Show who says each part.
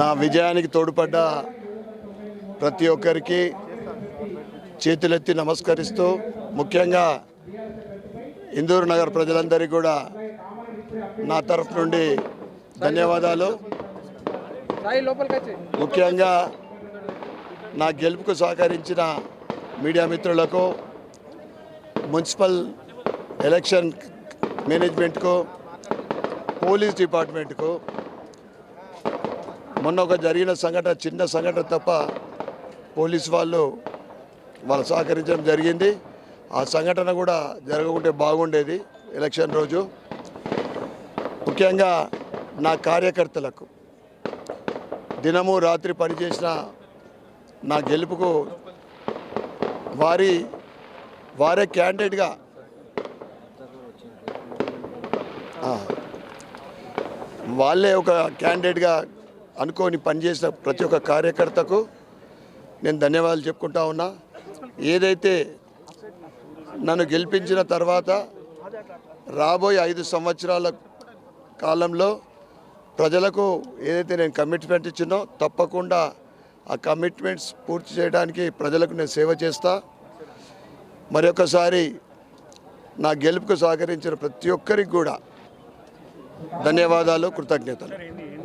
Speaker 1: నా విజయానికి తోడ్పడ్డ ప్రతి ఒక్కరికి చేతులెత్తి నమస్కరిస్తూ ముఖ్యంగా ఇందూరు నగర్ ప్రజలందరికీ కూడా నా తరఫు నుండి ధన్యవాదాలు. ముఖ్యంగా నా గెలుపుకు సహకరించిన మీడియా మిత్రులకు మున్సిపల్ ఎలక్షన్ మేనేజ్మెంట్కు పోలీస్ డిపార్ట్మెంట్కు మొన్న ఒక జరిగిన సంఘటన చిన్న సంఘటన తప్ప పోలీస్ వాళ్ళు వాళ్ళు సహకరించడం జరిగింది. ఆ సంఘటన కూడా జరగకుంటే బాగుండేది ఎలక్షన్ రోజు. ముఖ్యంగా నా కార్యకర్తలకు దినము రాత్రి పనిచేసిన నా గెలుపుకు వారి వారే క్యాండిడేట్గా వాళ్ళే ఒక క్యాండిడేట్గా అనుకోని పనిచేసిన ప్రతి ఒక్క కార్యకర్తకు నేను ధన్యవాదాలు చెప్పుకుంటా ఉన్నా. ఏదైతే నన్ను గెలిపించిన తర్వాత రాబోయే ఐదు సంవత్సరాల కాలంలో ప్రజలకు ఏదైతే నేను కమిట్మెంట్ ఇచ్చినో తప్పకుండా ఆ కమిట్మెంట్స్ పూర్తి చేయడానికి ప్రజలకు నేను సేవ చేస్తా. మరొకసారి నా గెలుపుకు సహకరించిన ప్రతి ఒక్కరికి కూడా ధన్యవాదాలు కృతజ్ఞతలు.